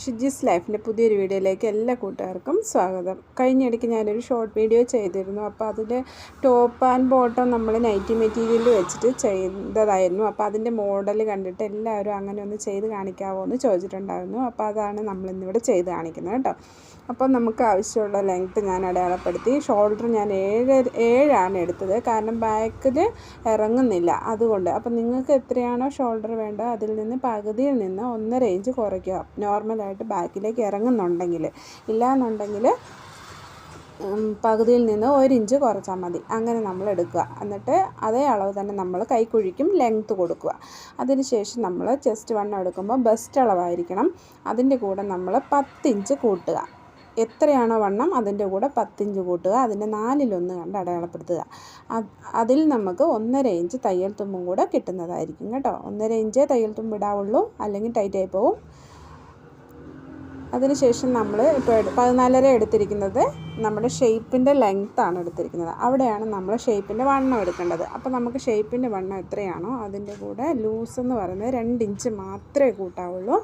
ഷിജിസ് ലൈഫിന്റെ പുതിയൊരു വീഡിയോയിലേക്ക് എല്ലാ കൂട്ടുകാർക്കും സ്വാഗതം. കഴിഞ്ഞിടയ്ക്ക് ഞാനൊരു ഷോർട്ട് വീഡിയോ ചെയ്തിരുന്നു. അപ്പോൾ അതിൽ ടോപ്പ് ആൻഡ് ബോട്ടം നമ്മൾ നൈറ്റി മെറ്റീരിയൽ വെച്ചിട്ട് ചെയ്തതായിരുന്നു. അപ്പോൾ അതിന്റെ മോഡൽ കണ്ടിട്ട് എല്ലാവരും അങ്ങനെ ഒന്ന് ചെയ്ത് കാണിക്കാവോ എന്ന് ചോദിച്ചിട്ടുണ്ടായിരുന്നു. അപ്പോൾ അതാണ് നമ്മളിന്നിവിടെ ചെയ്ത് കാണിക്കുന്നത് കേട്ടോ. അപ്പോൾ നമുക്ക് ആവശ്യമുള്ള ലെങ്ത്ത് ഞാൻ അടയാളപ്പെടുത്തി. ഷോൾഡർ ഞാൻ ഏഴ് ഏഴാണ് എടുത്തത്. കാരണം ബാക്കിൽ ഇറങ്ങുന്നില്ല. അതുകൊണ്ട് അപ്പോൾ നിങ്ങൾക്ക് എത്രയാണോ ഷോൾഡർ വേണ്ടത് അതിൽ നിന്ന് പകുതിയിൽ നിന്ന് ഒന്നര ഇഞ്ച് കുറയ്ക്കുക. നോർമലായിട്ട് ബാക്കിലേക്ക് ഇറങ്ങുന്നുണ്ടെങ്കിൽ ഇല്ലയെന്നുണ്ടെങ്കിൽ പകുതിയിൽ നിന്ന് ഒരു ഇഞ്ച് കുറച്ചാൽ മതി. അങ്ങനെ നമ്മൾ എടുക്കുക. എന്നിട്ട് അതേ അളവ് തന്നെ നമ്മൾ കൈക്കുഴിക്കും ലെങ്ത്ത് കൊടുക്കുക. അതിനുശേഷം നമ്മൾ ചെസ്റ്റ് വണ്ണം എടുക്കുമ്പോൾ ബെസ്റ്റ് അളവായിരിക്കണം. അതിന്റെ കൂടെ നമ്മൾ പത്തിഞ്ച് കൂട്ടുക. എത്രയാണോ വണ്ണം അതിന്റെ കൂടെ പത്തിഞ്ച് കൂട്ടുക. അതിന്റെ നാലിലൊന്ന് കണ്ട് അടയാളപ്പെടുത്തുക. അതിൽ നമുക്ക് ഒന്നര ഇഞ്ച് തയ്യൽ തുമ്പും കൂടെ കിട്ടുന്നതായിരിക്കും കേട്ടോ. ഒന്നര ഇഞ്ചേ തയ്യൽ തുമ്പ് ഇടാവുള്ളൂ. അല്ലെങ്കിൽ ടൈറ്റായി പോവും. അതിനുശേഷം നമ്മൾ ഇപ്പോൾ പതിനാലര എടുത്തിരിക്കുന്നത് നമ്മുടെ ഷേപ്പിന്റെ ലെങ്ത്താണ് എടുത്തിരിക്കുന്നത്. അവിടെയാണ് നമ്മൾ ഷേപ്പിന്റെ വണ്ണം എടുക്കേണ്ടത്. അപ്പോൾ നമുക്ക് ഷേപ്പിന്റെ വണ്ണം എത്രയാണോ അതിന്റെ കൂടെ ലൂസ് എന്ന് പറയുന്നത് രണ്ട് ഇഞ്ച് മാത്രമേ കൂട്ടാവുള്ളൂ.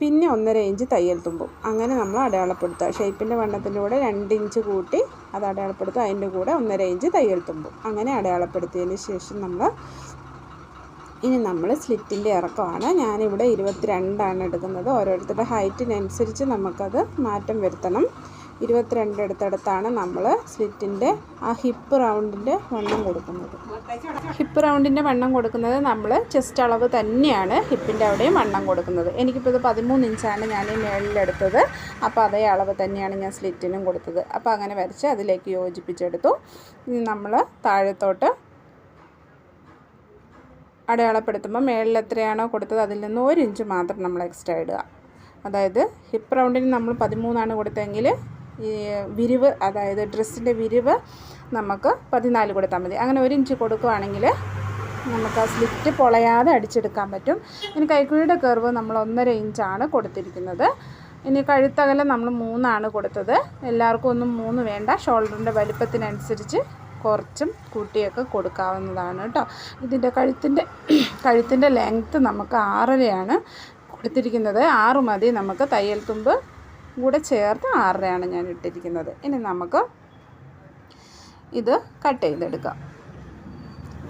പിന്നെ ഒന്നര ഇഞ്ച് തയ്യൽ തുമ്പും. അങ്ങനെ നമ്മൾ അടയാളപ്പെടുത്തുക. ഷേപ്പിന്റെ വണ്ണത്തിന്റെ കൂടെ രണ്ട് ഇഞ്ച് കൂട്ടി അത് അടയാളപ്പെടുത്തുക. അതിന്റെ കൂടെ ഒന്നര ഇഞ്ച് തയ്യൽ തുമ്പും. അങ്ങനെ അടയാളപ്പെടുത്തിയതിന് ശേഷം നമ്മൾ ഇനി നമ്മൾ സ്ലിറ്റിന്റെ ഇറക്കമാണ്. ഞാനിവിടെ ഇരുപത്തിരണ്ടാണ് എടുക്കുന്നത്. ഓരോരുത്തരുടെ ഹൈറ്റിനനുസരിച്ച് നമുക്കത് മാറ്റം വരുത്തണം. ഇരുപത്തിരണ്ട് എടുത്തടുത്താണ് നമ്മൾ സ്ലിറ്റിന്റെ ആ ഹിപ്പ് റൗണ്ടിന്റെ വണ്ണം കൊടുക്കുന്നത്. ഹിപ്പ് റൗണ്ടിന്റെ വണ്ണം കൊടുക്കുന്നത് നമ്മൾ ചെസ്റ്റ് അളവ് തന്നെയാണ് ഹിപ്പിന്റെ അവിടെയും വണ്ണം കൊടുക്കുന്നത്. എനിക്കിപ്പോൾ ഇത് പതിമൂന്ന് ഇഞ്ചാണ് ഞാൻ ഈ മേളിലെടുത്തത് അപ്പോൾ അതേ അളവ് തന്നെയാണ് ഞാൻ സ്ലിറ്റിനും കൊടുത്തത്. അപ്പോൾ അങ്ങനെ വരച്ച് അതിലേക്ക് യോജിപ്പിച്ചെടുത്തു. നമ്മൾ താഴത്തോട്ട് അടയാളപ്പെടുത്തുമ്പോൾ മേളിൽ എത്രയാണോ കൊടുത്തത് അതിൽ നിന്ന് ഒരു ഇഞ്ച് മാത്രം നമ്മൾ എക്സ്ട്രാ ഇടുക. അതായത് ഹിപ്പ് റൗണ്ടിന് നമ്മൾ പതിമൂന്നാണ് കൊടുത്തതെങ്കിൽ ഈ വിരിവ് അതായത് ഡ്രസ്സിന്റെ വിരിവ് നമുക്ക് പതിനാല് കൊടുത്താൽ മതി. അങ്ങനെ ഒരു ഇഞ്ച് കൊടുക്കുകയാണെങ്കിൽ നമുക്ക് ആ സ്ലിറ്റ് പൊളയാതെ അടിച്ചെടുക്കാൻ പറ്റും. ഇനി കൈക്കുഴിയുടെ കർവ് നമ്മൾ ഒന്നര ഇഞ്ചാണ് കൊടുത്തിരിക്കുന്നത്. ഇനി കഴുത്തകലം നമ്മൾ മൂന്നാണ് കൊടുത്തത്. എല്ലാവർക്കും ഒന്നും മൂന്ന് വേണ്ട. ഷോൾഡറിന്റെ വലിപ്പത്തിനനുസരിച്ച് കുറച്ചും കൂട്ടിയൊക്കെ കൊടുക്കാവുന്നതാണ് കേട്ടോ. ഇതിന്റെ കഴുത്തിന്റെ കഴുത്തിന്റെ ലെങ്ത്ത് നമുക്ക് ആറരയാണ് കൊടുത്തിരിക്കുന്നത്. ആറ് മതി നമുക്ക്. തയ്യൽ തുമ്പ് കൂടെ ചേർത്ത് ആറരയാണ് ഞാൻ ഇട്ടിരിക്കുന്നത്. ഇനി നമുക്ക് ഇത് കട്ട് ചെയ്തെടുക്കാം.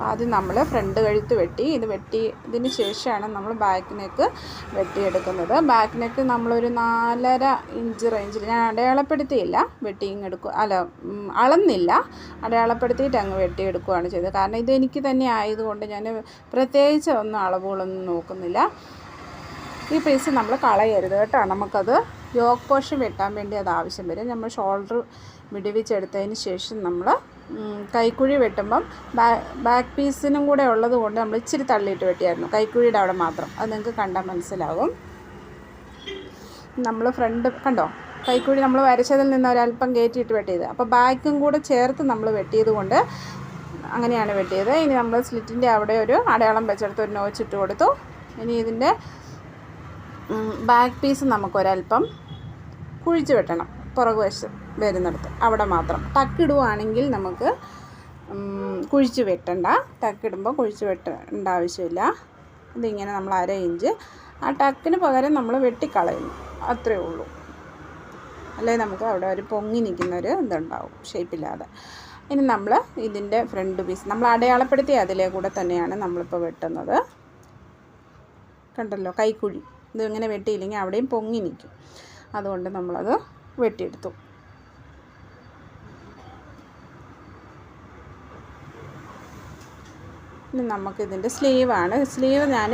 ആദ്യം നമ്മൾ ഫ്രണ്ട് കഴുത്ത് വെട്ടി ഇത് വെട്ടി ഇതിന് ശേഷമാണ് നമ്മൾ ബാക്ക് നെക്ക് വെട്ടിയെടുക്കുന്നത്. ബാക്ക് നെക്ക് നമ്മളൊരു നാലര ഇഞ്ച് റേഞ്ചിൽ ഞാൻ അടയാളപ്പെടുത്തിയില്ല വെട്ടിങ് എടുക്കുക അല്ല അളന്നില്ല അടയാളപ്പെടുത്തിയിട്ട് അങ്ങ് വെട്ടിയെടുക്കുകയാണ് ചെയ്തത്. കാരണം ഇത് എനിക്ക് തന്നെ ആയതുകൊണ്ട് ഞാൻ പ്രത്യേകിച്ച് ഒന്നും അളവുകളൊന്നും നോക്കുന്നില്ല. ഈ പീസ് നമ്മൾ കളയരുത് കേട്ടോ. നമുക്കത് യോഗ പോഷൻ വെട്ടാൻ വേണ്ടി അത് ആവശ്യം വരും. നമ്മൾ ഷോൾഡർ വിടിവിച്ചെടുത്തതിന് ശേഷം നമ്മൾ കൈക്കുഴി വെട്ടുമ്പം ബാക്ക് പീസിനും കൂടെ ഉള്ളത് കൊണ്ട് നമ്മൾ ഇച്ചിരി തള്ളിയിട്ട് വെട്ടിയായിരുന്നു. കൈക്കുഴിയുടെ അവിടെ മാത്രം. അത് നിങ്ങൾക്ക് കണ്ടാൽ മനസ്സിലാവും. നമ്മൾ ഫ്രണ്ട് കണ്ടോ? കൈക്കുഴി നമ്മൾ വരച്ചതിൽ നിന്ന് ഒരല്പം കയറ്റിയിട്ട് വെട്ടിയത്. അപ്പോൾ ബാക്കും കൂടെ ചേർത്ത് നമ്മൾ വെട്ടിയത് കൊണ്ട് അങ്ങനെയാണ് വെട്ടിയത്. ഇനി നമ്മൾ സ്ലിറ്റിന്റെ അവിടെ ഒരു അടയാളം വെച്ചെടുത്ത് ഒരു നോച്ചിട്ട് കൊടുത്തു. ഇനി ഇതിന്റെ ബാക്ക് പീസ് നമുക്കൊരല്പം കുഴിച്ച് വെട്ടണം. പുറകു വശം വരുന്നിടത്ത്. അവിടെ മാത്രം. ടക്കിടുവാണെങ്കിൽ നമുക്ക് കുഴിച്ച് വെട്ടണ്ട. ടക്കിടുമ്പോൾ കുഴിച്ച് വെട്ടേണ്ട ആവശ്യമില്ല. ഇതിങ്ങനെ നമ്മൾ അര ഇഞ്ച്. ആ ടക്കിന് പകരം നമ്മൾ വെട്ടിക്കളയുന്നു. അത്രയേ ഉള്ളൂ. അല്ലെങ്കിൽ നമുക്ക് അവിടെ ഒരു പൊങ്ങി നിൽക്കുന്നൊരു ഇതുണ്ടാവും. ഷേപ്പില്ലാതെ. ഇനി നമ്മൾ ഇതിന്റെ ഫ്രണ്ട് പീസ് നമ്മൾ അടയാളപ്പെടുത്തി അതിലെ കൂടെ തന്നെയാണ് നമ്മളിപ്പോൾ വെട്ടുന്നത്. കണ്ടല്ലോ കൈക്കുഴി. ഇത് ഇങ്ങനെ വെട്ടിയില്ലെങ്കിൽ അവിടെയും പൊങ്ങി നിൽക്കും. അതുകൊണ്ട് നമ്മളത് വെട്ടിയെടുത്തു. ഇനി നമുക്കിതിന്റെ സ്ലീവാണ്. സ്ലീവ് ഞാൻ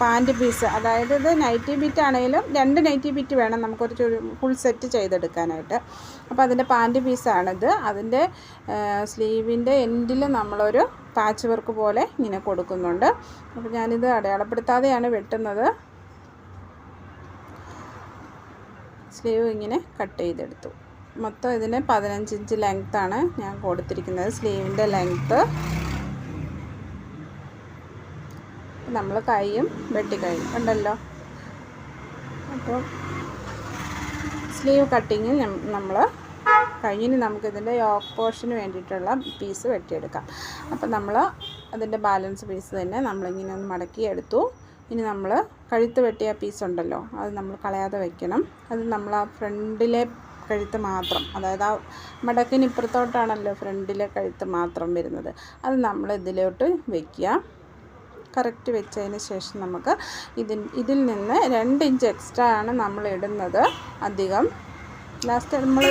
പാന്റ് പീസ് അതായത് ഇത് നൈറ്റി ബിറ്റ് ആണെങ്കിലും രണ്ട് നൈറ്റി ബിറ്റ് വേണം നമുക്കൊരു ഫുൾ സെറ്റ് ചെയ്തെടുക്കാനായിട്ട്. അപ്പോൾ അതിന്റെ പാന്റ് പീസാണിത്. അതിന്റെ സ്ലീവിന്റെ എൻഡിൽ നമ്മളൊരു പാച്ച് വർക്ക് പോലെ ഇങ്ങനെ കൊടുക്കുന്നുണ്ട്. അപ്പോൾ ഞാനിത് അടയാളപ്പെടുത്താതെയാണ് വെട്ടുന്നത്. സ്ലീവ് ഇങ്ങനെ കട്ട് ചെയ്തെടുത്തു. മൊത്തം ഇതിന് പതിനഞ്ച് ഇഞ്ച് ലെങ്ത്താണ് ഞാൻ കൊടുത്തിരിക്കുന്നത് സ്ലീവിന്റെ ലെങ്ത്ത്. നമ്മൾ കൈയും വെട്ടിക്കഴിഞ്ഞു. ഉണ്ടല്ലോ? അപ്പോൾ സ്ലീവ് കട്ടിങ്ങിൽ നമ്മൾ കഴിഞ്ഞിന് നമുക്കിതിന്റെ യോക്ക് പോർഷന് വേണ്ടിയിട്ടുള്ള പീസ് വെട്ടിയെടുക്കാം. അപ്പം നമ്മൾ അതിന്റെ ബാലൻസ് പീസ് തന്നെ നമ്മളിങ്ങനെ ഒന്ന് മടക്കിയെടുത്തു ഇനി നമ്മൾ കഴുത്ത് വെട്ടിയ പീസ് ഉണ്ടല്ലോ അത് നമ്മൾ കളയാതെ വെക്കണം. അത് നമ്മൾ ആ ഫ്രണ്ടിലെ കഴുത്ത് മാത്രം അതായത് ആ മടക്കിന് ഇപ്പുറത്തോട്ടാണല്ലോ ഫ്രണ്ടിലെ കഴുത്ത് മാത്രം വരുന്നത്. അത് നമ്മൾ ഇതിലോട്ട് വയ്ക്കുക കറക്റ്റ് വെച്ചതിന് ശേഷം നമുക്ക് ഇതിൽ ഇതിൽ നിന്ന് രണ്ട് ഇഞ്ച് എക്സ്ട്രാ ആണ് നമ്മൾ ഇടുന്നത് അധികം. ലാസ്റ്റ് നമ്മൾ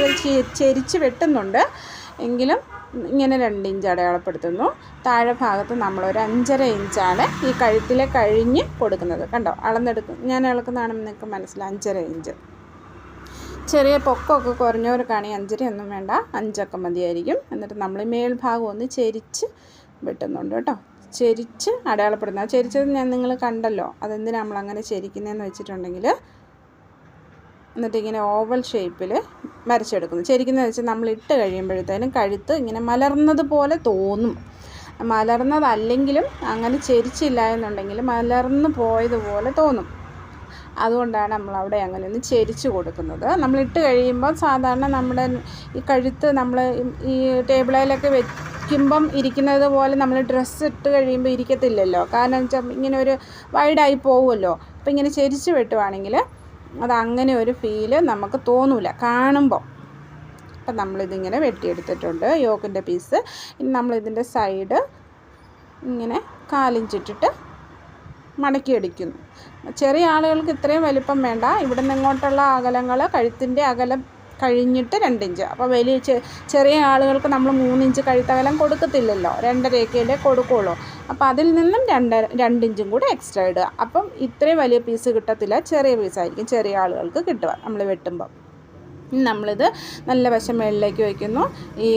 ചെരിച്ച് വെട്ടുന്നുണ്ട്. എങ്കിലും ഇങ്ങനെ രണ്ട് ഇഞ്ച് അടയാളപ്പെടുത്തുന്നു. താഴെ ഭാഗത്ത് നമ്മൾ ഒരു അഞ്ചര ഇഞ്ചാണ് ഈ കഴുത്തിലെ കഴിഞ്ഞ് കൊടുക്കുന്നത്. കണ്ടോ? അളന്നെടുക്കും ഞാൻ അളക്കുന്നതാണെന്ന് നിങ്ങൾക്ക് മനസ്സിലായി. അഞ്ചര ഇഞ്ച്. ചെറിയ പൊക്കമൊക്കെ കുറഞ്ഞവർക്കാണെങ്കിൽ അഞ്ചര ഒന്നും വേണ്ട. അഞ്ചൊക്കെ മതിയായിരിക്കും. എന്നിട്ട് നമ്മൾ മേൽഭാഗം ഒന്ന് ചെരിച്ച് വെട്ടുന്നുണ്ട് കേട്ടോ. ചെരിച്ച് അടയാളപ്പെടുന്നത്. ചെരിച്ചത് ഞാൻ നിങ്ങൾ കണ്ടല്ലോ. അതെന്തിനാണ് നമ്മൾ അങ്ങനെ ചെരിക്കുന്നതെന്ന് വെച്ചിട്ടുണ്ടെങ്കിൽ എന്നിട്ട് ഇങ്ങനെ ഓവൽ ഷേപ്പിൽ വരച്ചെടുക്കുന്നു. ചെരിക്കുന്നത് വെച്ചാൽ നമ്മൾ ഇട്ട് കഴിയുമ്പോഴത്തേനും കഴുത്ത് ഇങ്ങനെ മലർന്നത് പോലെ തോന്നും. മലർന്നതല്ലെങ്കിലും അങ്ങനെ ചെരിച്ചില്ല എന്നുണ്ടെങ്കിൽ മലർന്ന് പോയതുപോലെ തോന്നും. അതുകൊണ്ടാണ് നമ്മൾ അവിടെ അങ്ങനെ ഒന്ന് ചെരിച്ച് കൊടുക്കുന്നത്. നമ്മൾ ഇട്ട് കഴിയുമ്പോൾ സാധാരണ നമ്മുടെ ഈ കഴുത്ത് നമ്മൾ ഈ ടേബിളിലൊക്കെ വെക്കുമ്പം ഇരിക്കുന്നത് പോലെ നമ്മൾ ഡ്രസ്സ് ഇട്ട് കഴിയുമ്പോൾ ഇരിക്കത്തില്ലല്ലോ. കാരണം വെച്ചാൽ ഇങ്ങനെ ഒരു വൈഡായി പോകുമല്ലോ അപ്പം ഇങ്ങനെ ചരിച്ച് വെട്ടുവാണെങ്കിൽ അത് അങ്ങനെ ഒരു ഫീൽ നമുക്ക് തോന്നില്ല കാണുമ്പോൾ അപ്പം നമ്മളിതിങ്ങനെ വെട്ടിയെടുത്തിട്ടുണ്ട്. യോക്കിന്റെ പീസ് ഇനി നമ്മളിതിന്റെ സൈഡ് ഇങ്ങനെ കാലിഞ്ചിട്ടിട്ട് മടക്കിയടിക്കുന്നു. ചെറിയ ആളുകൾക്ക് ഇത്രയും വലിപ്പം വേണ്ട. ഇവിടെ നിന്ന് ഇങ്ങോട്ടുള്ള അകലങ്ങൾ കഴുത്തിന്റെ അകലം കഴിഞ്ഞിട്ട് രണ്ടിഞ്ച്. അപ്പോൾ വലിയ ചെറിയ ആളുകൾക്ക് നമ്മൾ മൂന്നിഞ്ച് കഴുത്തകലം കൊടുക്കത്തില്ലല്ലോ. രണ്ടരയൊക്കെയല്ലേ കൊടുക്കുകയുള്ളൂ അപ്പോൾ അതിൽ നിന്നും രണ്ട് രണ്ടിഞ്ചും കൂടെ എക്സ്ട്രാ ഇടുക. അപ്പം ഇത്രയും വലിയ പീസ് കിട്ടത്തില്ല. ചെറിയ പീസായിരിക്കും ചെറിയ ആളുകൾക്ക് കിട്ടുക നമ്മൾ വെട്ടുമ്പം. നമ്മളിത് നല്ല വശം മുകളിലേക്ക് വയ്ക്കുന്നു. ഈ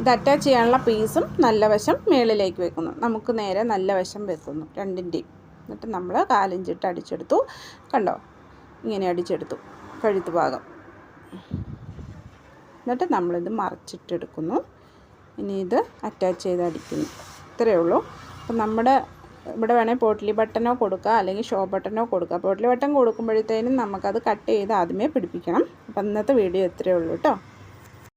ഇത് അറ്റാച്ച് ചെയ്യാനുള്ള പീസും നല്ല വശം മുകളിലേക്ക് വെക്കുന്നു നമുക്ക് നേരെ നല്ല വശം വെക്കുന്നു രണ്ടിന്റെയും. എന്നിട്ട് നമ്മൾ കാലിഞ്ചിട്ട് അടിച്ചെടുത്തു. കണ്ടോ? ഇങ്ങനെ അടിച്ചെടുത്തു. കഴുത്ത് ഭാഗം. എന്നിട്ട് നമ്മളിത് മറച്ചിട്ടെടുക്കുന്നു. ഇനി ഇത് അറ്റാച്ച് ചെയ്ത് അടിക്കുന്നു. ഇത്രയേ ഉള്ളൂ. അപ്പം നമ്മുടെ ഇവിടെ വേണേൽ പോട്ടിലി ബട്ടനോ കൊടുക്കുക അല്ലെങ്കിൽ ഷോ ബട്ടനോ കൊടുക്കുക പോട്ടിലി ബട്ടൺ കൊടുക്കുമ്പോഴത്തേനും നമുക്കത് കട്ട് ചെയ്ത് ആദ്യമേ പിടിപ്പിക്കണം. അപ്പം ഇന്നത്തെ വീഡിയോ ഇത്രയേ ഉള്ളൂ കേട്ടോ